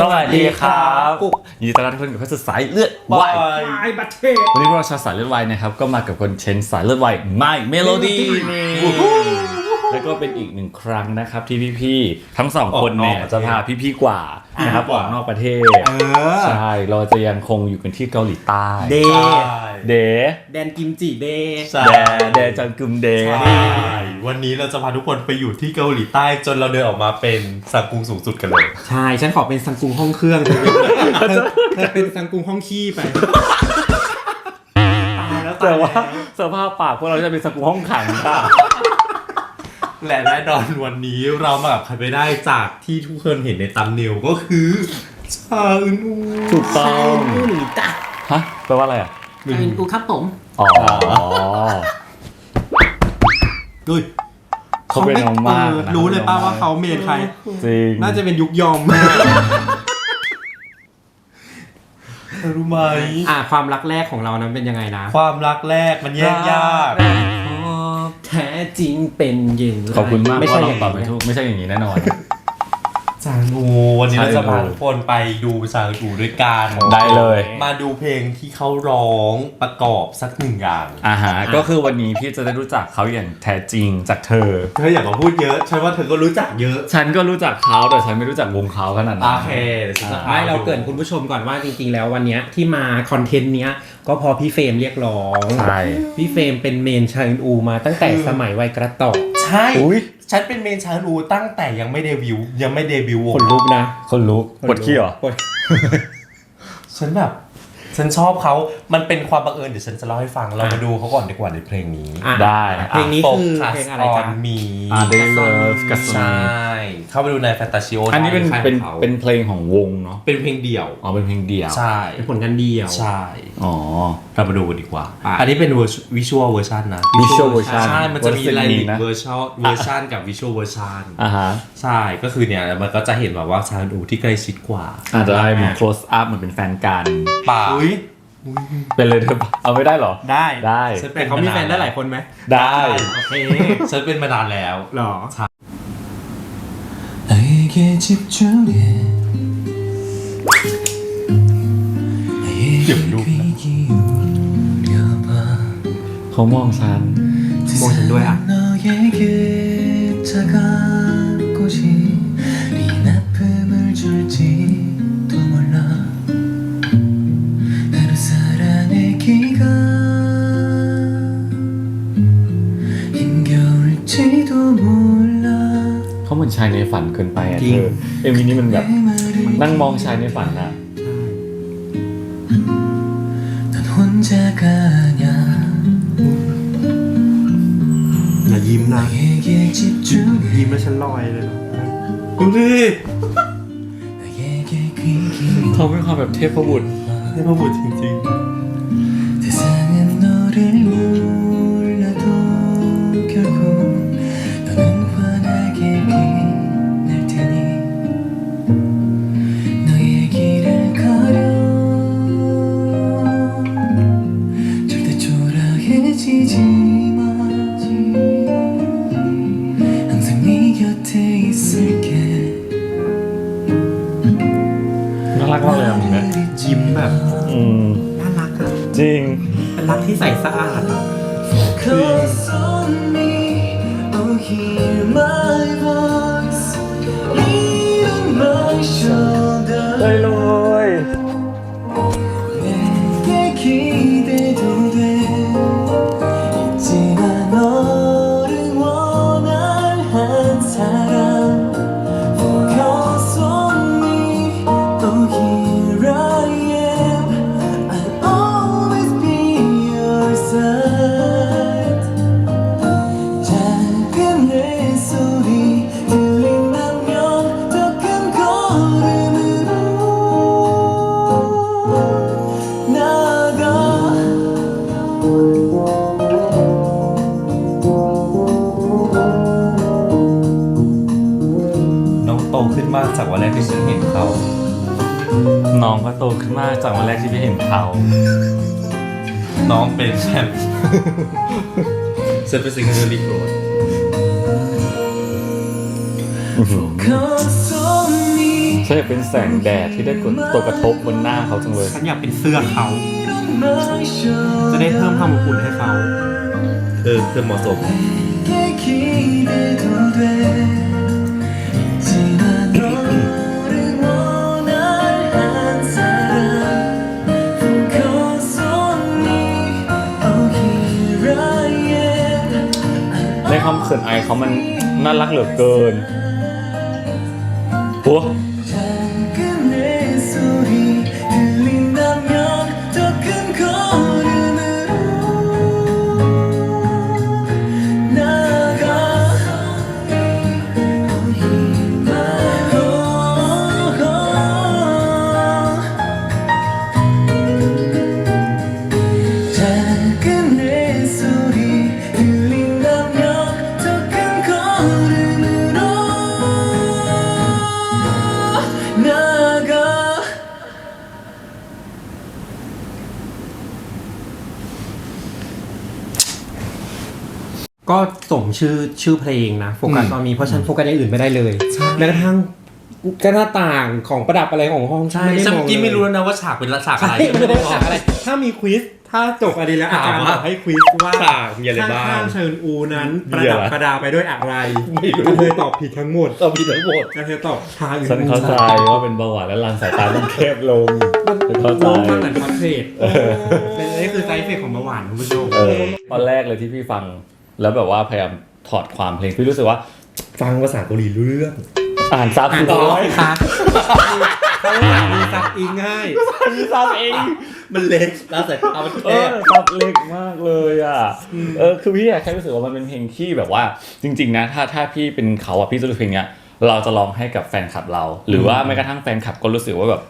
สวัสดีครับกุ๊กยินดีต้อนรับทุกคนกับเข้าสู่สายเลือดวายไอบัตเทศวันนี้พวกเราชาวสายเลือดวายนะครับ ก็มากับคนเชนสายเลือดวายไม่เมโลดี้นี่แล้วก็เป็นอีกหนึ่งครั้งนะครับที่พี่ๆทั้งสองคนเนี่ยออกนอกประเทศจะพาพี่ๆกว่านะครับออกนอกประเทศเออใช่เราจะยังคงอยู่กันที่เกาหลีใต้เดใช่เดแดนกิมจิเดใช่แดเดจังกึมเดใช่ วันนี้เราจะพาทุกคนไปอยู่ที่เกาหลีใต้จนเราเดินออกมาเป็นสังกุงสูงสุดกันเลย ใช่ ฉันขอเป็นซังกุงห้องเครื่องเธอเธอเธอเป็นซังกุงห้องขี้ไปตายแล้วแต่ตายว่าแล้วสภาพปากพวกเราจะเป็นสกูห้องขังค่ะ และแน่นอนวันนี้เรามากับใครไปได้จากที่ทุกคนเห็นในตัมเนลก็คือชาอึนอูถูกต้องอูหนีจ้ะฮะแปลว่าอะไรอะเป็นอูครับผมอ๋อ ดุยเขาเป็นน้องมากเออนะรู้เลยป้าว่าเขาเมนใคร จริงน่าจะเป็นยุคยอม เธอรู้ไหม อะความรักแรกของเรานั้นเป็นยังไงนะความรักแรกมันแยกยาก แท้จริงเป็นอยังไงขอบคุณมากไม่ว่าใช่เราอย่างตอบไม่นี้ ถูกไม่ใช่อย่างนี้แน่นอน จางอูวันนี้เราจะพาใช่ทุกคนไปดูจางอูด้วยกันได้เลย มาดูเพลงที่เขาร้องประกอบสักหนึ่งอย่างอ่าฮะก็คือวันนี้พี่จะได้รู้จักเขาอย่างแท้จริงจากเธอเธออย่ามาพูดเยอะฉันว่าเธอก็รู้จักเยอะ ฉันก็รู้จักเขาแต่ฉันไม่รู้จักวงเขาขนาดนั้นโอเคเดี๋ยวฉันจะพไม่เราดูเกรินคุณผู้ชมก่อนว่าจริงๆแล้ววันเนี้ยที่มาคอนเทนต์เนี้ยก็พอพี่เฟรมเรียกร้องใช่พี่เฟรมเป็นเมนชาอึนอูมาตั้งแต่สมัยวัยกระตอกใช่อุ้ย ฉันเป็นเมนชาอูตั้งแต่ยังไม่เดบิวต์ยังไม่เดบิวต์วขงนลุกนะคนลุกปวดขี้เหรอปวดฉันแบบ ฉันชอบเขามันเป็นความบังเอิญเดี๋ยวฉันจะเล่าให้ฟัง เรามาดูเขาก่อนดีกว่าในเพลงนี้อะ ได้ เพลงนี้คือ Focus เพลงอะไรจ๊ะ on me อ่า They Love กับใช่ เข้าไปดูในแฟนตาชิโออันนี้เป็นได้เป็นค่ายของเขา เป็นเพลงของวงเนาะเป็นเพลงเดี่ยว อ๋อเป็นเพลงเดี่ยวใช่ เป็นผลงานเดียว ใช่ อ๋อ เรามาดูกันดีกว่าอะอันนี้เป็นวิชวลเวอร์ชันนะ Visual version ใช่ มันจะมี version ไลนี้ลิกนะ เวอร์ชันเวอร์ชันกับวิชวลเวอร์ชันอ่าฮะใช่ ก็คือเนี่ย มันก็จะเห็นแบบว่าชาอูที่ใกล้ชิดกว่าอาจจะได้เหมือน close up เหมือนเป็นแฟนกัน ป่าอุ้เป็นเลยเธอเอาไม่ได้เหรอ ได้ ได้ ฉัน แต่เขามีแฟนได้หลายคนไหม ได้ โอเค ฉันเป็นมานานแล้ว หรอ 나에게 집중해 나에게 귀 기울여봐 เขามองฉัน มองฉันด้วยอ่ะ 너에게 차가운 꽃이 네 아픔을 줄지 ชายในฝันเกินไปอ่ะ จริ เธ ง อเอ็มวีนี้มันแบบ 내 말을 นั่งมองชายในฝันอะ 넌 혼자가 아냐 อย่ายิ้มนะ 나에게 집중해 ยิ้มแล้วฉันลอยเลยนะ ดูดิ 나에게 귀 기울여 เขาเป็นความแบบเทพบุตร นี่มาบุญจริง 세 รักที่ใสสะอาดอะ Focus on ขึ้นมากจากวันแรกที่พี่เห็นเขาน้องเป็นแชมป์ฉันเป็นซิงเกิลลีโกรด Focus on me, ใช่เป็นแสงแดดที่ได้กดตกกระทบบนหน้าเขาจังเลย ฉันอยากเป็นเสื้อเขา จะจะได้ได้เพิ่เพิ่มมความอบอุ่นให้เขา เออเธอเหมาะสม เขินอายเขามันน่ารักเหลือเกินโอ้ ชื่อชื่อเพลงนะโฟกัสตอนมีเพราะฉันโฟกัสอย่างอื่นไม่ได้เลยแม้กระทั่งก็หน้าต่างของประดับอะไรของห้องใช่ด้ฉันมเมื่องอกี้เลยไม่รู้แล้วนะว่าฉากเป็นฉากอะไรใช่ไม่ได้ฉากอะไร ถ้ามีควิสถ้าจบอะไรแล้วอาจารย์ถามบว่าอกให้ควิสว่าฉากมีอะไรบ้างข้างๆเชิญอูนั้นปมีระอะไรดับประดาไปด้วยอะไรไม่รู้กระเธอตอบผิดทั้งหมดเรามีทั้งหมดกระเธอตอบทางอื่นฉันเข้าใจว่าเป็นเบาหวานและรันสายตามันแคบลงฉันเข้าใจน้องมันเหมือนคอนเทรตเป็นนี่คือไซส์เฟกของเบาหวานคุณผู้ชมเออตอนแรกเลยที่พี่ฟัง แล้วแบบว่าพยายามถอดความเพลงพี่รู้สึกว่า ฟังภาษาเกาหลีรู้เรื่อง อ่านซับอ่านร้ร้ออยยค่ะเขาอยากมีซับอิงให้มีซับเองมันเล็กแล้วสายตามันเอแคอบซับเล็กมากเลยอะเออคือพี่อะแค่รู้สึกว่ามันเป็นเพลงที่แบบว่า จริง ๆ นะ ถ้าถ้าพี่เป็นเขาอะพี่จะรู้สึกเพลงเนี้ยเราจะร้องให้กับแฟนคลับเรา หรือว่าแม้กระทั่งแฟนคลับก็รู้สึกว่าแบบ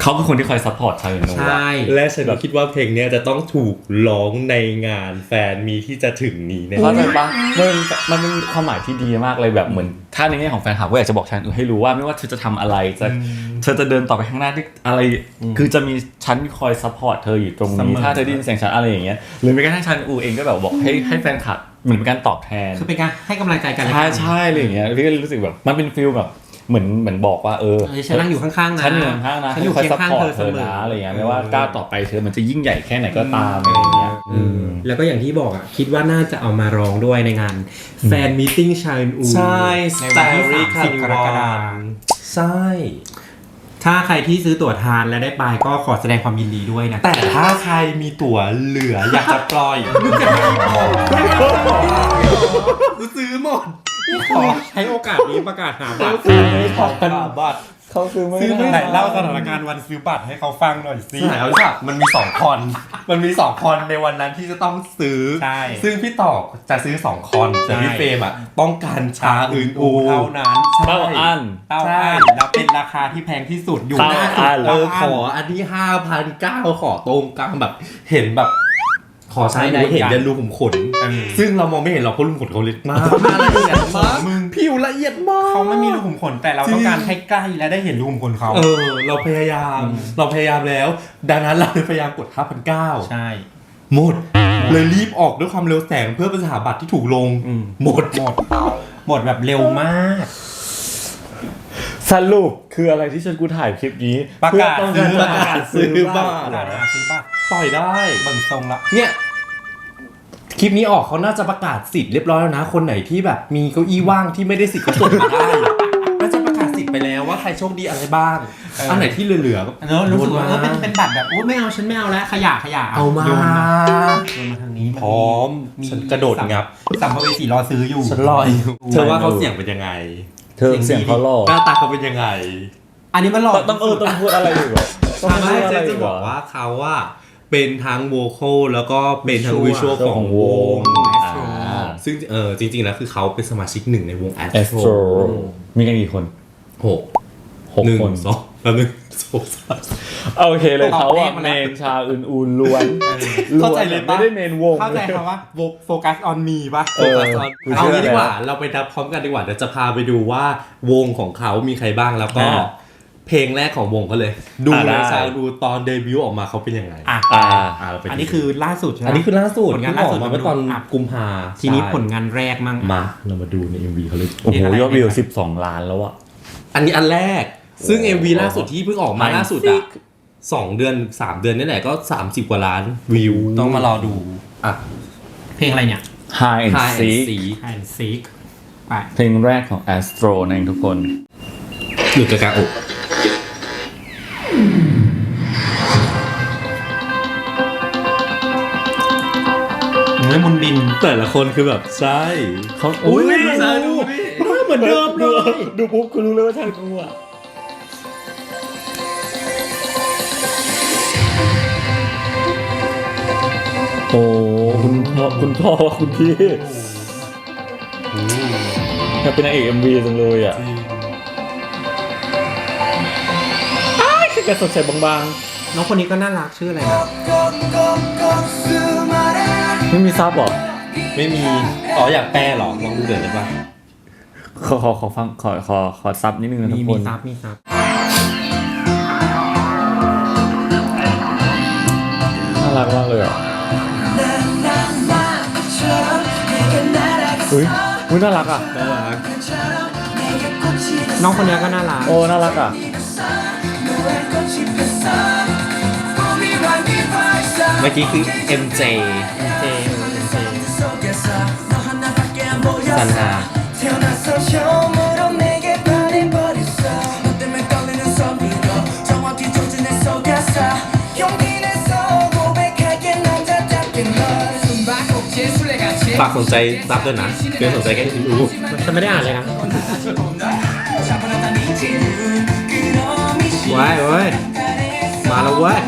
เขาเป็นคนที่คอยซัพพอร์ตชาวเน็ตใช่ และฉันก็คิดว่าเพลงเนี้ยจะต้องถูกร้องในงานแฟนมีที่จะถึงนี้แน่เข้าใจปะมันมันเป็นความหมายที่ดีมากเลยแบบเหมือน ถ้าในแง่ของแฟนคลับก็อยากจะบอกฉันให้รู้ว่าไม่ว่าเธอจะทำอะไรจะเธอจะเดินต่อไปข้างหน้าที่อะไร คือจะมีฉันคอยซัพพอร์ตเธออยู่ตรงเสนี้มอถ้าเธอได้ยินเสียงฉันอะไรอย่างเงี้ยหรือแม้กระทั่งฉันอูเองก็แบบบอกให้ให้แฟนคลับเหมือนเป็นการตอบแทน คือเป็นการให้กำลังใจกันและใช่กันใช่อะไรอย่างเงี้ยพี่ก็รู้สึกแบบมันเป็นฟิลแบบ เหมือนเหมือนบอกว่าเออเออฉันนั่งอยู่ข้างๆนะฉันอยู่ข้างๆนะฉันอยู่คอยเคียซัพงข้างพอเธร์ตอเธเสอมอนะอะไรอย่างเงี้ยไม่ว่าก้าวต่อไปเธอมันจะยิ่งใหญ่แค่ไหนก็ตามอะไรอย่างเงี้ยอืมแล้วก็อย่างที่บอกอะคิดว่าน่าจะเอามาร้องด้วยในงานแฟนมิทติ้งชาอูใช่ในวันที่ Starry 30กรกฎาคมใช่ถ้าใครที่ซื้อตั๋วทานและได้ไปก็ขอแสดงความยินดีด้วยนะ แต่ถ้าใครมีตั๋วเหลืออยากจะปล่อยกูซื้อหมดขอ ใช้โอกาสนี้ประกาศหาบัตรขอบัตรเขาซื้อไม่ซื้อไม่ได้ได้เล่าสถานการณ์วันซื้อบัตรให้เขาฟังหน่อยสิใช่เอาจ้ะมันมีสองคอน มันมีสองคอนในวันนั้นที่จะต้องซื้อใช่ซึ่งพี่ต่อจะซื้อสองคอนแต่พี่ใช่เฟรมอะต้องการชาอื่นอูเท่านั้นเต้าอันเต้าใช่อันแล้วเป็นราคาที่แพงที่สุดอยู่เต้าหน้าอันเออขออันนี้ห้าพันเก้าขอตรงกลางแบบเห็นแบบ ขอใช้ได้เห็นยันรูขุมขนเออซึ่งเรามองไม่เห็นหรอกเพราะรูขุมขนเขาเล็กมากละเอียดมากผิวละเอียดมากเขาไม่มีรูขุมขนแต่เราต้องการให้ใกล้และได้เห็นรูขุมขนเขาเออ เราพยายาม เราพยายามแล้ว ดังนั้นเราเลยพยายามกด5,900ใช่หมด เลยรีบออกด้วยความเร็วแสงเพื่อเป็นสถาบัตรที่ถูกลงอืมหมดหมดหมดแบบเร็วมาก สรุปคืออะไรที่ฉันกูถ่ายคลิปนี้ประกาศเพื่อต้องซื้อประกาศซื้อซื้อบ้าบ้านประกาศหาซื้อป่ะปล่อยได้เบิ่งทรงละ เนี่ย คลิปนี้ออกเขาน่าจะประกาศสิทธิ์เรียบร้อยแล้วนะ คนไหนที่แบบมีเก้าอี้ว่างที่ไม่ได้สิทธิ์ก็ส่งมาได้น่าจะประกาศสิทธิ์ไปแล้วว่าใครโชคดีอะไรบ้างอันไหนที่เหลือๆก็เนอะรู้สึกว่าโยเออเป็นเป็นบัตรแบบโอ้ไม่เอาฉันไม่เอาแล้วขยะขยะเอามาโยนโยนมาทางนี้นพร้อมฉันกระโดดงับ สัมภเวสีรอซื้ออยู่ ฉันลอยเธอว่าเขาเสียงเป็นยังไง เธอเสียงเขาหล่อหน้าตาเขาเป็นยังไง อันนี้มันหลอกต้องเออต้องพูดอะไรอยู่เหรอต้องพูไม่ดอะไรเจ๊อีจะกเหบรอกอว่าเขาว่าเป็นทั้งโวคอลแล้วก็เป็นทั้งวิชวลของวงอ่าซึ่งเออจริงๆแล้วคือเขาเป็นสมาชิกหนึ่งในวงเอส Astro โตรมีกันกี่คนหกหกหนึ่งคนสองแล้วหนึ่งสองสาม โอเคเลยเขาอะเมนชาอื่นๆล้วนเข้าใจเลยปะไม่ได้เมนวง เข้าใจคำว่าโฟกัสออนมีป่ะเออกูเอาเชื่องี้ดีกว่าแล้วเราไปนับพร้อมกันดีกว่าเดี๋ยวจะพาไปดูว่าวงของเขามีใครบ้างแล้วก็อ่าเพลงแรกของวงเขาเลย ดูอ่าเลได้ยซาวดูตอนเดบิวต์ออกมาเขาเป็นยังไงอะอ่าอ่าเราไปดูอันนี้คือล่าสุดใช่ไหมอันนี้คือล่าสุดผลงานล่าสุดที่ออกมาเมื่อตอนอะกุมภาทีนี้ใช่ผลงานแรกมั่งมา เรามาดูใน MV เขาเลยโอ้โหเพลงอะไรยอดวิว12 ล้านแล้วอะอันนี้อันแรกซึ่ง MV ล่าสุดที่เพิ่งออกมา Hide and ล่าสุดอะ สองเดือนสามเดือนนี่แหละก็30กว่าล้านวิวต้องมารอดู อะ เพลงอะไรเนี่ย High and High and Seek Seek ไฮนซีกไปเพลงแรกของ Astro นั่นเองทุกคนหลุดกระกาอกเนื้อมุนดิน แต่ละคนคือแบบใช่เขาอุ๊ยไม่ดูรู้ดูดิเหมือนเดิมเลย ดูปุ๊บคุณรู้เลยว่าใช่กูอะ โอ้คุณพ่อคุณพ่อคุณพี่อยากเป็นนางเอก MV จังเลยอะอ้ายคือแกสดใสบางน้องคนนี้ก็น่ารักชื่ออะไรนะๆ ไม่มีซับหรอไม่มี อ๋ออยากแปลเหรอลองดูเดี๋ยวได้ปะขอขอขอฟังขอขอขอซับนิดนึงนะมีทุกคมีน ซับมีซับน่ารักมากเลยอะ อุ้ยอุ้ยน่ารักอะ น่ารักน้องคนนี้ก็น่ารัก โอ้ น่ารักอะ เมื่อกี้คือ MJ เจเอ็นเจซันฮา ฝากสนใจซับด้วยนะเพื่อนสนใจแค่อินอูฉันไม่ได้อ่านเลยนะว้ายว้ยมาแล้วเว้ย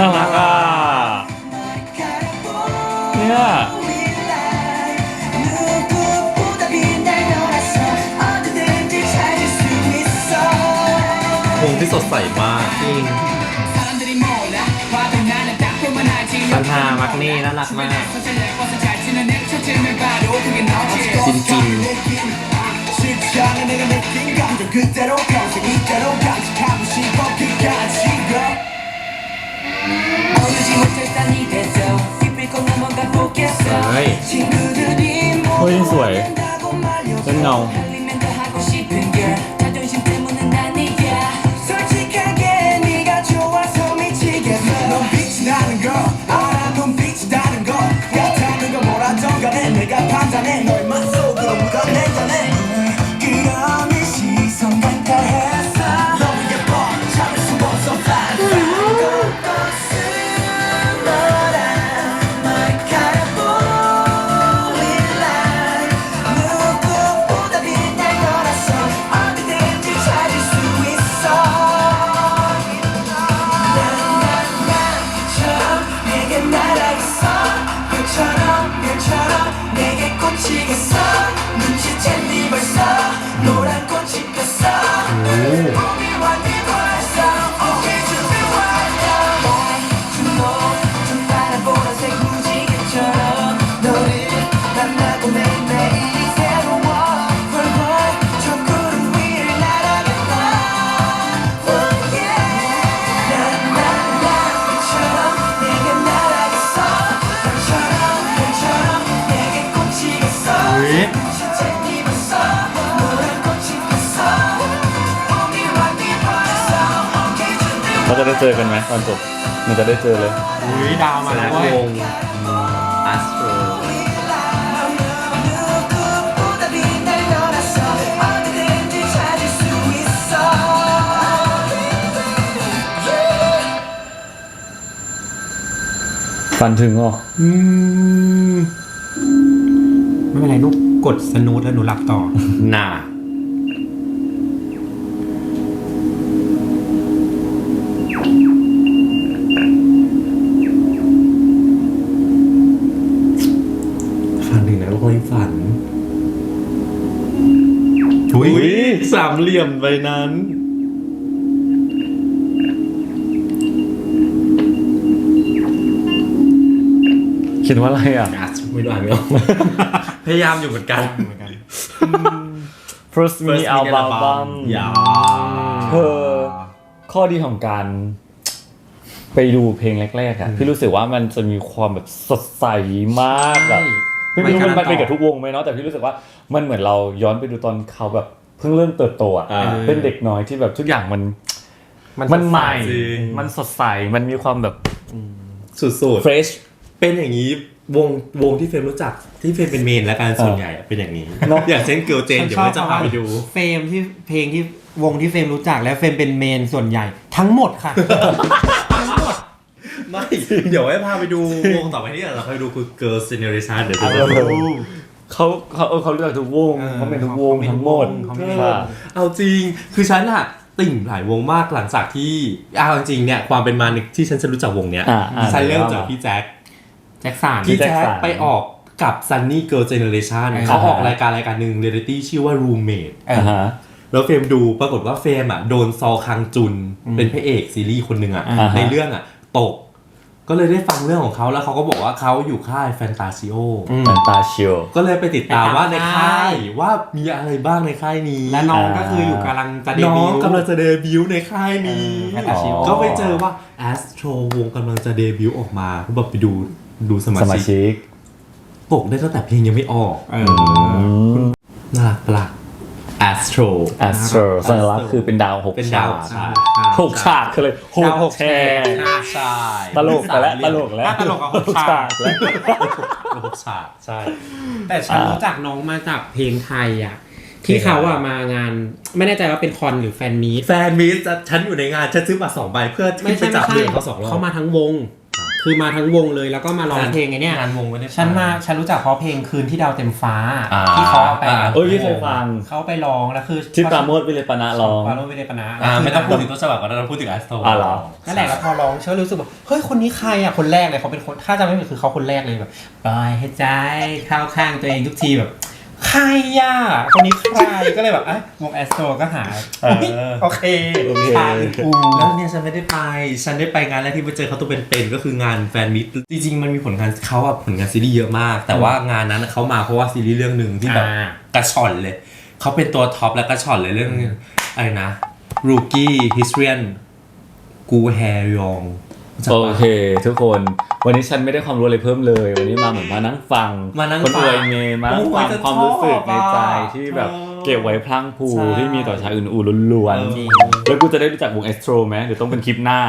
น่ารักอะเนี่ยคงที่สดใสมากจริง ปัญหามักนี่น่ารักมากจริงจริงเฮ้ยสวยเป็นเงา จะได้เจอกันไหมตอนจบมันจะได้เจอเลย อุ้ยดาวมาแล้วเว้ยอัสโตรฝันถึงเหรอืม ไม่เป็นไรลูกกดสนุตแล้วหนูหลับต่อ หนาามเหลี่ยมใบนั้น เขียนว่าอะไรอะ อะไม่รู้อ่านไม่ออก พยายามอยู่เหมือนกันเหมือนกัน First mini album ยาเธอข้อดีของการ ไปดูเพลงแรกๆอะพี่รู้สึกว่ามันจะมีความแบบสดใสมากแบบไม่รู้ไม่มันมันการันต่อเป็นกับทุกวงไหมเนาะแต่พี่รู้สึกว่ามันเหมือนเราย้อนไปดูตอนเขาแบบ เพิ่งเริ่มเติบโตอะอ่า เป็นเด็กน้อยที่แบบทุกอย่างมันมันใหม่ จริง มันสดใสมันมีความแบบ สุด fresh ๆ เป็นอย่างนี้วงวงที่เฟรมรู้จักที่เฟรมเป็นเมนและการส่วนใหญ่อะเป็นอย่างนี้ เนอะ อย่างเช่นเกิร์ลเจนเดี๋ยวไม่จะพาไปดู เฟรมที่เพลงที่วงที่เฟรมรู้จักและเฟรมเป็นเมนส่วนใหญ่ ทั้งหมดค่ะ ทั้งหมด ไม่ เดี๋ยวให้พาไปดูวงต่อไปที่เราไปดูคือ Girls Generation เดี๋ยวจะเอาไปเลยดู เขาเขาเออเขาเลือกทุกวงเออเขาเป็นทุกวงเขาเป็นทั้งหมดเขาเป็นค่ะเอาจริงคือฉันอะติ่งหลายวงมากหลังจากที่เอาจริงเนี่ยความเป็นมาที่ฉันจะรู้จักวงเนี้ยอ่าอ่าฉันเริ่มว่าจากมาพี่แจ็คแจ็คสันพี่แจ็คแจ็คสันไปออกกับ Sunny Girl Generation อ่าเขาออกรายการรายการหนึ่งเรียลิตี้ชื่อว่า Roommate เอออ่าฮะแล้วเฟรมดูปรากฏว่าเฟรมอะโดนซอคังจุนเป็นพระเอกซีรีส์คนหนึ่งอะอ่าฮะในเรื่องอะตก ก็เลยได้ฟังเรื่องของเขาแล้วเขาก็บอกว่าเขาอยู่ค่ายแฟนตาซิโออืม แฟนตาเชียว ก็เลยไปติดตามไปตามว่าในค่าค่ายยว่ามีอะไรบ้างในค่ายนี้และน้องอ่าก็คืออยู่กำลังจะเดน้อบิงวต์ กำลังจะเดบิวต์ในค่ายนี้ เออแฟนตาซิโอก็ไปเจอว่า Astro วงกำลังจะเดบิวต์ออกมาก็แบบไปดูดูสมาสมาชิกชิกตกได้ตั้งแต่เพลงยังไม่ออก เออน่ารักปะล่ะ Astro แอสโตรสัญลักษณ์คือเป็นดาวหกเป็นฉาดาวกใช่หกฉากคือเลยหดาวหกกแฉแฉกใช่ตลกไปแล้วตลกแล้วถ้าตลกกับหกฉากแล้วหกฉากใช่ แต่ฉันรู้จักน้องมาจากเพลงไทยอะ ที่เขาอะมางาน ไม่แน่ใจว่าเป็นคอนหรือแฟนมีตแฟนมิสฉันอยู่ในงานฉันซื้อบัตรสองใบเพื่อไม่ขึ้นไปใช่จับไม่เรือใช่เขาสองรอบเขามาทั้งวง คือมาทั้งวงเลยแล้วก็มาร้องเพลงไงเนี่ยงานวงไม่ได้ฉันมาฉันรู้จักเพราะเพลงคืนที่ดาวเต็มฟ้าอ่าที่เขาเอาไปอ่าเอ้ยพี่เคยฟังเขาไปร้องแล้วคือที่ปราโมทวิเลปนะร้องปราโมทวิเลปนะอ่าแล้วคืไม่ต้องพูดถึงต้นฉบับก็ได้เราพูดถึงแอสโตอ่าเหรอนั่นแหละแล้วพอร้องฉันก็รู้สึกว่าเฮ้ยคนนี้ใครอะคนแรกเลยเขาเป็นคนถ้าจำไม่ผิดคือเขาคนแรกเลยแบบปล่อยให้ใจเข้าข้างตัวเองทุกทีแบบ ใครอะคนนี้ใครก็เลยแบบอะวงแอสโตรก็หาเออเฮ้ยโอเคโอเค ชาอูแล้วเนี่ยฉันไม่ได้ไป ฉันได้ไปงานแรกที่ไปเจอเขาตัวเป็นๆก็คืองานแฟนมิตจริงๆ มันมีผลงานเขาอะผลงานซีรีส์เยอะมาก แต่ว่างานนั้นเขามาเพราะว่าซีรีส์เรื่องหนึ่งที่แบบอ่า กระชอนเลย เขาเป็นตัวท็อปและกระชอนเลยเรื่องอะไรนะ Rookie Historian กูแฮยอง โอเคทุกคนวันนี้ฉันไม่ได้ความรู้อะไรเพิ่มเลย วันนี้มาเหมือนมานั่งฟังมานั่งคนฟัอวยเมย์มานั่งฟังโอ้ยความรู้สึกในใจชอบอะที่แบบเออเก็บไว้พลังพรูใช่ที่มีต่อชายอื่นๆล้วนเออๆแล้วกูจะได้รู้จักวงเอสโตรไหมหรือต้องเป็นคลิปหน้า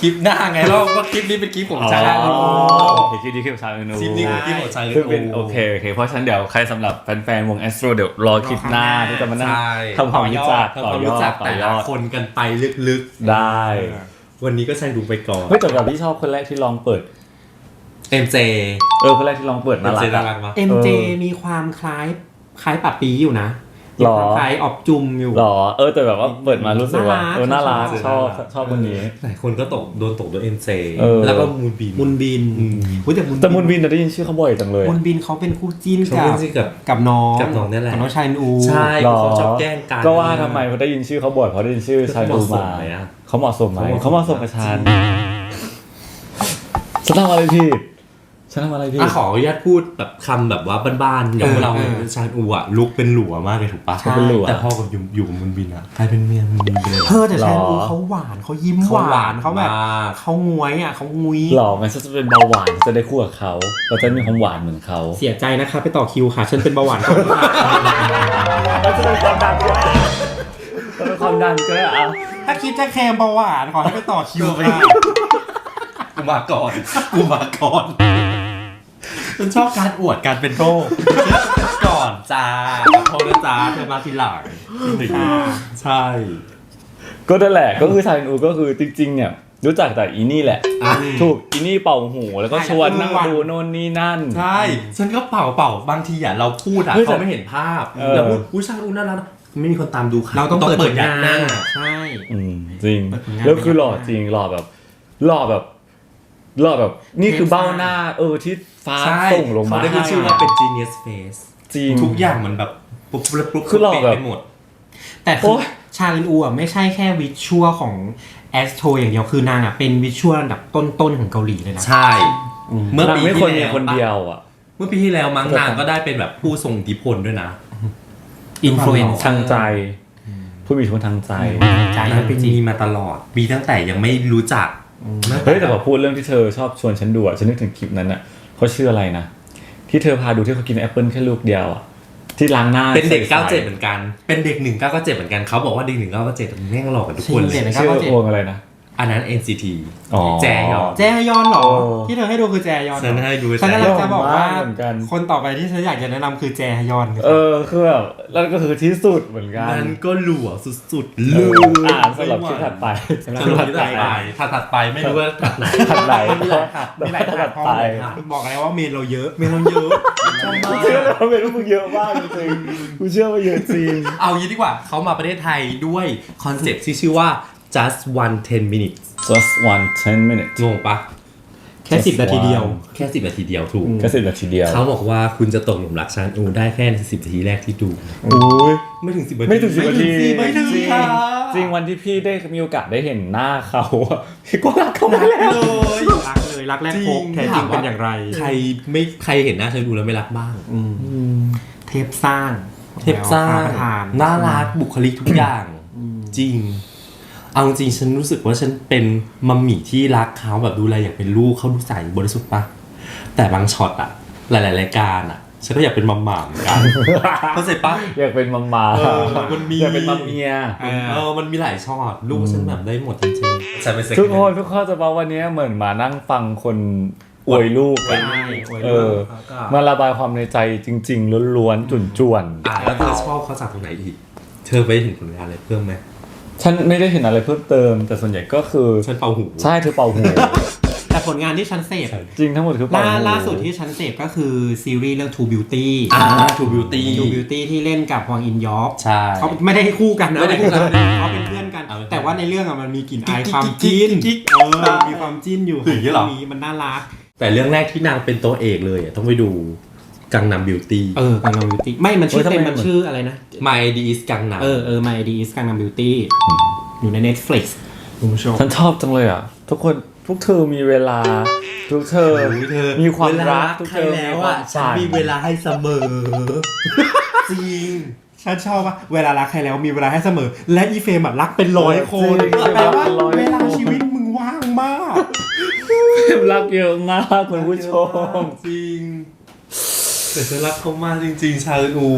คลิปหน้าไงแล้วว่าคลิปนี้เป็นคลิปของชายอ๋ออูโอเคคลิปนี้คลิปชายอื่นคลิปนี้คือคลิปของชายซึ่งเป็นโอเคโอเคเพราะฉะนั้นเดี๋ยวใครสำหรับแฟนๆวงเอสโตรเดี๋ยวรอคลิปหน้าที่จะมานั่งใช่ทำความรู้จักทำต่อความยรู้อจัดกต่อแต่ยละอดคนกันไปลึกได้ๆ วันนี้ก็ใช่ดูไปก่อนเฮ้ยแต่แบบที่ชอบคนแรกที่ลองเปิด MJ เออคนแรกที่ลองเปิดน่ารั MJ กน่าอะรักมากเอ็มเจเออมีความคล้ายคล้ายปับปีอยู่นะ หรอมีความคล้ายออบจุมอยู่หรอเออแต่แบบว่าเปิดมารู้สึกว่าน่ารักเออน่ารักชอบชอบชอบคนนี้หลายคนก็ตกโดนตกด้วย MJ เออแล้วก็มูนบีนมุนบินอืมอุ๊ยแต่มุนแต่มุนวินน่ะได้ยินชื่อเขาบ่อยจังเลยมุนบินเขาเป็นคู่จิ้นเขากับเป็นจิ้นกับกับน้องกับน้องเนี่ยแหละกับน้องชายอูใช่หรอเขาชอบแกล้งกันก็ว่าทำไมเขาได้ยินชื่อเขาบ่อยเพราะได้ยินชื่อชายเหดูมาะสมมาไหมอะเขาเหมาะสมไหมเขาเขาเหเหมาะมาะสสมมกับฉันฉันทำอะไรผิด ฉันทำอะไรผิด อะขออนุญาตพูดแบบคำแบบว่าบ้านๆอย่างพวกเราชาญอูอะลุกเป็นหลัวมากเลยถูกปะเขาเป็นหลัว แต่พอกับอยู่อยู่กับมุนบินอะกลายเป็นเมียมุนบินไปเลยเธอแต่ชายอูหรอเขาหวานเขายิ้มหวานเขาแบบมากเขางวยอะเขางุยหล่อมันฉันจะเป็นเบาหวานจะได้คู่กับเขาเราจะมีความหวานเหมือนเขา เสียใจนะคะ ไปต่อคิวค่ะ ฉันเป็นเบาหวานก่อนค่ะเราจะเป็นความดันก็ได้เราเป็นความดันก็ได้อะถ้าคิดจะแคมเบาหวานขอให้ไปต่อคิวค่ะ กูมาก่อนกูมาก่อน ฉันชอบการอวดการเป็นโรคก่อนจ้าพอนะจ้าเธอมาทีหลังใช่ ก็นั่นแหละก็คือชายอูก็คือจริง ๆ เนี่ย รู้จักแต่อีนี่แหละ อะ ถูกอีนี่เป่าหูแล้วก็ชวนนั่งดูโน่นนี่นั่น ใช่ ฉันก็เป่าเป่าบางทีอะเราพูดอะเฮ้ยแต่เขาไม่เห็นภาพเออ เราพูดอุ้ยช่างอูน่ารักไม่มีคนตามดูค่ะเราต้องเปิดยัดหน้าใช่ อืมจริงเปิดผลงานแล้วคือหล่อจริงหล่อแบบหล่อแบบ หล่อแบบนี่คือเบ้าหน้า เออที่ฟ้าใช่ส่งลงมาเขาได้ขึ้นชื่อว่าเป็น genius face จริง ทุกอย่างมันแบบปุ๊บปุ๊บปุ๊บคือหล่อแบบ ไปหมด แต่คืโอ๊อย ชาลินอูอะไม่ใช่แค่วิชวลของแอสโทอย่างเดียวคือนางอะเป็นวิชวลอันดับต้นๆของเกาหลีเลยนะ ใช่ เมื่อปีไม่ที่คนมีแล้วคนเดียวอะ เมื่อปีที่แล้วมั้งนางก็ได้เป็นแบบผู้ทรงอิทธิพลด้วยนะ อินฟลูเอนซ์ทางใจ ผู้มีชนทางใจ ใจนางเป็นจริง มีมาตลอด มีตั้งแต่ยังไม่รู้จัก เฮ้ยแต่พอพูดเรื่องที่เธอชอบชวนฉันดูอะฉันนึกถึงคลิปนั้นอะเขาชื่ออะไรนะที่เธอพาดูที่เขากินแอปเปิลแค่ลูกเดียวอะที่ล้างหน้าเป็นเด็กใสๆ97 เหมือนกัน เป็นเด็ก 1997 เหมือนกันเขาบอกว่าเด็ก 1997แม่งหลอกกันทุกคนเลจริยงชื่อวงอะไรนะ อันนั้น NCT อ๋อ แจยอน แจยอนเหรอ โอ้ ที่เธอให้ดูคือแจยอนเหรอฉันให้ดูฉันกำลังจะบอกว่าแจยอนมากเหมือนกัน คนต่อไปที่ฉันอยากจะแนะนำคือแจยอนเออคือแบบแล้วก็คือที่สุดเหมือนกัน มันก็หลัวสุดๆเอเลอยอ่านสำหรับคลิปถัดไป สำหรับคลิปถัดไปถัดถัดไปไม่รู้ว่าถัดไหน ถัดไหนมีหลายค่ะมีหลายถัค่ะดห้องไปเลยค่ะบอกเลยว่าเมนเราเยอะไม่ต้องเยอะกูเชื่อเลยว่าเป็นมึงเยอะมากจริงๆกูเชื่อว่าเยอะจริง เอางี้ดีกว่าเขามาประเทศไทยด้วยคอนเซ็ปต์ที่ชื่อว่า just one ten minutes just one ten minutes งงปะแค่สิบนาทีเดียวแค่สิบนาทีเดียวถูก แค่สิบนาทีเดียวเขาบอกว่าคุณจะตกหลุมรักชานอูได้แค่ในสิบนาทีแรกที่ดู อุ้ย ไม่ถึงสิบนาทีไม่ถึงสิบนาทีไม่ถึงจริงค่ะจริงวันที่พี่ได้มีโอกาสได้เห็นหน้าเขาอะพี่ก็รักเขาไปแล้ว เลยรักเลยรักแรกพบแท้จริงเป็นอย่างไร ใครไม่ใครเห็นหน้าชานอูแล้วไม่รักบ้างเทพสร้างเทพสร้างประธานน่ารักบุคลิกทุกอย่าง จริง เอาจริงฉันรู้สึกว่าฉันเป็นมัมมี่ที่รักเขาแบบดูแลอย่างเป็นลูกเขาดูใสบริสุทธิ์ปะแต่บางช็อตอะหลายๆรายการอะฉันก็อยากเป็นมัมหม่าเหมือนกันเข้าใจปะอยากเป็นมัมมาเออมันมีอยากเป็นมัมเมียเออเออมันมีหลายช็อตลูกฉันแบบได้หมดจริงๆฉันเป็นทุกคนทุกคนจะบอกวันนี้เหมือนมานั่งฟังคนอวยลูกอะใช่อวยเอลูอกแล้วก็มาระบายความในใจจริง ๆล้วนๆจุ่นอะแล้วเธอชอบเขาจากตรงไหนอีก เธอไปเห็นผลงานอะไรเพิ่มไหมๆ ฉันไม่ได้เห็นอะไรเพิ่มเติม แต่ส่วนใหญ่ก็คือฉันเป่าหูใช่เธอเป่าหูแต่ผลงานที่ฉันเสพจริงทั้งหมดคือเป่าล่าหู ล่าสุดที่ฉันเสพก็คือซีรีส์เรื่อง True Beauty อ่า True Beauty True Beauty ที่เล่นกับฮวางอินยอฟใช่ เขาไม่ได้คู่กันนะไม่ได้คู่กันเขาเป็นเพื่อนกัน เอาเป็นแต่ว่าในเรื่องอะมันมีกลิ่นอายกิ๊กความกิ๊กจิ้นกิ๊กเออมีความจิ้นอยู่อย่างนี้เหรอ มีมันน่ารัก แต่เรื่องแรกที่นางเป็นตัวเอกเลยอะต้องไปดู กังนำบิวตี้เออกังนำบิวตี้ไม่มันชื่อเต็มมันชื่ออะไรนะ My ID is กังนำเออเออ My ID is กังนำบิวตี้อยู่ใน Netflix คุณผู้ชมฉันชอบจังเลยอะ ทุกคนทุกเธอมีเวลา ทุกเธอโอ้ยเธอมีความเวลรักทุกใคเธรอแล้วมีควาอะมฉันฝันมีเวลาให้เสมอจริงฉันชอบว่าเวลารักใครแล้วมีเวลาให้เสมอ และอีเฟรมอะรักเป็นร้อยคนจริงแปลว่าเป็นร้อยคนเวลาชีวิตมึงว่างมากรักเยอะมากคุณผู้ชมจริง แต่ฉันรักเขามากจริง ๆ ชาอู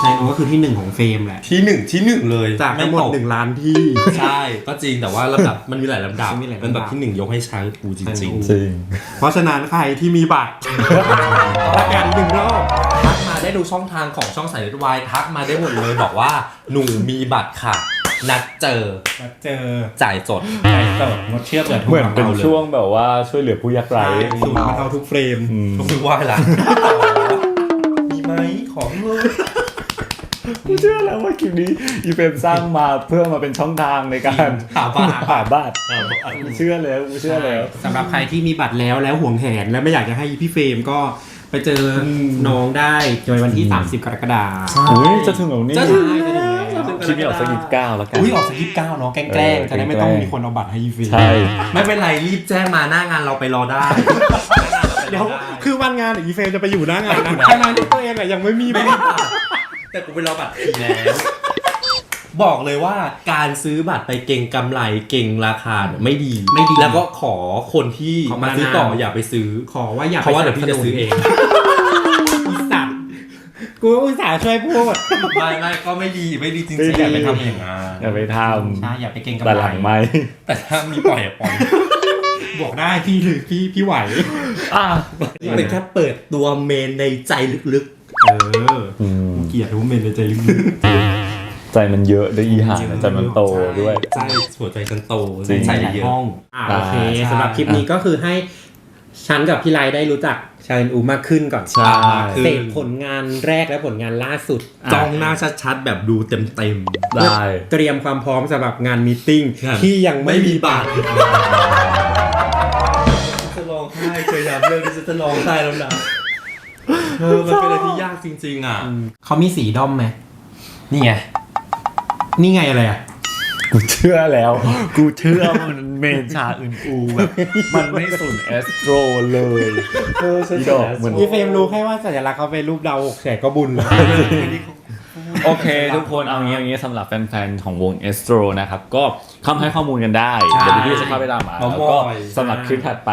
ใช่ก็คือที่หนึ่งของเฟรมแหละ ที่หนึ่งที่หนึ่งเลยจากทั้งหมดไตกหนึ่งล้านที่ ใช่ ก็จริงแต่ว่าลำดับมันมีหลายลำดับมีหลายลำดับ ลำดับที่หนึ่งยกให้ชาอูจริงชาอูจริง เพราะฉะนั้นใครที่มีบัตรประกันหนึ่งรอบๆ ทักมาได้ดูช่องทางของช่องสายเลือดวายทักมาได้หมดเลยบอกว่าหนูมีบัตรค่ะ นัดเจอเจอจ่ายสดใจสดงดเชื่อเปิดทุกเหมือนเป็นของราลยช่วงแบบว่าช่วยเหลือผู้ยากไร้ใช่สูตรมันเอาทุกเฟรมอืมก็คือว่าละ กูเชื่อแล้วว่าคลิปนี้อีเฟรมสร้างมาเพื่อมาเป็นช่องทางในการหาบัตรหาบัตรกูเชื่อแล้วกูเชื่อแล้วสำหรับใครที่มีบัตรแล้วแล้วห่วงแหนและไม่อยากจะให้พี่เฟรมก็ไปเจออน้องได้ในวันที่ 30 กรกฎาคมอุ้ยจะถึงแล้วนี่จะถึงจะถึงแล้วคลิปนี้ออกสักยี่สิบเก้าแล้วกันอุ้ยออกสักยี่สิบเก้าเนาะแกล้งๆจะได้ไม่ต้องมีคนเอาบัตรให้พี่เฟรมใช่ไม่เป็นไรรีบแจ้งมาหน้างานเราไปรอได้เดี๋ยวคือวันงานอีเฟรมจะไปอยู่หน้างานนะขณะที่ตัวเองอะยังไม่มีไม่บัตรมีบัตร แต่กูไปรอบัตรทีแล้ว บอกเลยว่าการซื้อบัตรไปเก่งกำไรเก่งราคาเนี่ยไม่ดีไม่ดีแล้วก็ขอคนที่ขอมามาซื้อต่อนานอย่าไปซื้อขอว่าอย่าเพราะว่าเดี๋ยวพี่จะซื้อเองอีสัตว์กูอุตส่าห์ช่วยพูด ไม่ไม่ก็ไม่ดีไม่ดีจริงไม่ดี ๆอย่าไปทำอย่างนั้นอย่าไปทใช่อย่าไปเก่งำกำแต่ไรหลังไม่แต่ถ้ามีปล่อยอะปล่อยบอกได้พี่หรือพี่พี่ไหว อะเป็นแค่เปิดตัวเมนในใจลึกเออ อืม เกลียดทุกเมนในใจลึกใจมันเยอะด้วยอีหาๆใจมันโตด้วยๆใจหัวใจฉันโตจริงใจหลายเยอะห้องอ่าโอเคใช่สำหรับคลิปนี้ก็คือให้ฉันกับพี่ไลได้รู้จักชาเลนอูมากขึ้นก่อนใช่เสพผลงานแรกและผลงานล่าสุดจ้องหน้าชัดๆ แบบดูเต็มๆ ได้ เตรียมความพร้อมสำหรับงานมีตติ้งครับที่ยังไม่ไม่มีมีบัตรจะร้องไห้เคยทำเรื่องนี้จะร้องไห้แล้วนะ เออมันเป็นอะไรที่ยากจริง ๆ อะ เขามีสีด้อมไหมนี่ไง นี่ไงอะไรอะ กูเชื่อแล้ว กูเชื่อว่ามันเมนชาอื่นกูแบบมันไม่สุนแอสโตรเลยอีดอกเหมือนพี่เฟรมรู้แค่ว่าสัญลักษณ์เขาเป็นรูปดาวหกแฉกก็บุญแล้ว โอเค ทุกคนเอางี้เอางี้สำหรับแฟนๆ ของวง e s t r o นะครับ ก็เข้ามาให้ข้อมูลกันได้ใช่เดี๋ยวพี่ๆจะเข้าไปตามมาเมาแล้วมอยก็สำหรับคลิปถัดไป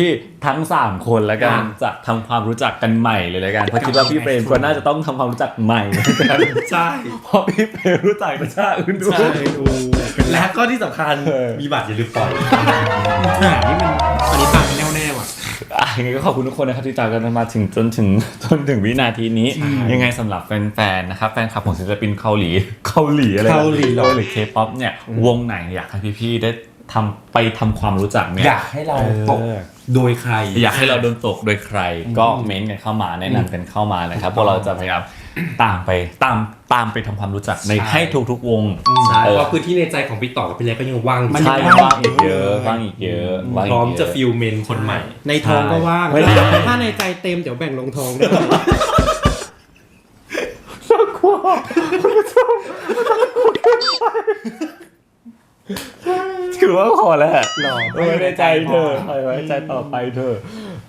พี่ๆ ทั้ง 3 คนแล้วกันอะจะทำความรู้จักกันใหม่เลยแล้วกันเพราะคิดว่าพี่เฟรมก็น่าจะต้องทำความรู้จักใหม่เหมือนกันใช่เพราะพี่เฟรมรู้จักแต่ชาติอื่นด้วใช่ยดูและก็ที่สำคัญเออมีบัตรอย่าลืมปล่อยหานี่มันปณิธานแน่วแน่ว่ะ อะยังไงก็ขอบคุณทุกคนนะครับที่ตามกันมาถึงจนถึงจนถึงวินาทีนี้ ยังไงสำหรับแฟนๆนะครับแฟนคลับของศิลปินเกาหลีเกาหลีอะไรนะเกาหลีเหรอ หรือเคป๊อปเนี่ยวงไหนอยากให้พี่ๆได้ทำไปทำความรู้จักเนี่ย อยากให้เราเออตกโดยใคร อยากให้เราโดนตกโดยใครก็เม้นต์กันเข้ามาแนะนำกันเข้ามานะครับพวกเราจะพยายาม ตามไปตามตามไปทำความรู้จักในใช่ ให้ทุกๆวง ใช่เออเพราะพื้นที่ในใจของพี่ต่อกับพี่เล็กก็ยังว่างมัน ใช่ยังว่างอีกเยอะว่างอีกเยอะว่างอีกพร้อมเยจะฟิลเมนคนใหม่ ในทองก็ว่าง ไม่ถ้าในใจเต็มเดี๋ยวแบ่งลงทองได้ถือว่าพอแล้วไว้ในใจเธอไว้ในใจต่อไปเธอ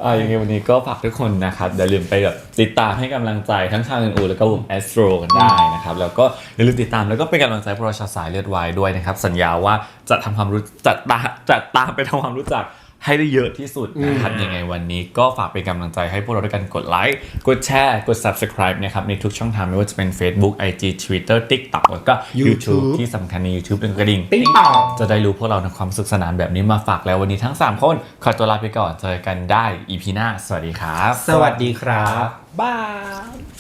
อ่าอย่างไงวันนี้ก็ฝากทุกคนนะครับอย่าลืมไปแบบติดตามให้กำลังใจทั้งชาวอื่นๆแล้วก็วงแอสโตรกันได้นะครับแล้วก็อย่าลืมติดตามแล้วก็เป็นกำลังใจพวกเราชาวสายเลือดวายด้วยนะครับสัญญาว่าจะทำความรู้จัดตาจัดตามไปทำความรู้จัก ให้ได้เยอะที่สุดนะครับยังไงวันนี้ก็ฝากเป็นกำลังใจให้พวกเราด้วยกันกดไลค์กดแชร์กด subscribe นะครับในทุกช่องทางไม่ว่าจะเป็น Facebook IG Twitter TikTok แล้วก็ YouTube ที่สำคัญใน YouTube เป็นกระดิ่งติ๊งต่อจะได้รู้พวกเราในความสุขสนานแบบนี้มาฝากแล้ววันนี้ทั้ง 3 คน ขอตัวลาไปก่อนเจอกันได้ EP หน้า สวัสดีครับ สวัสดีครับบาย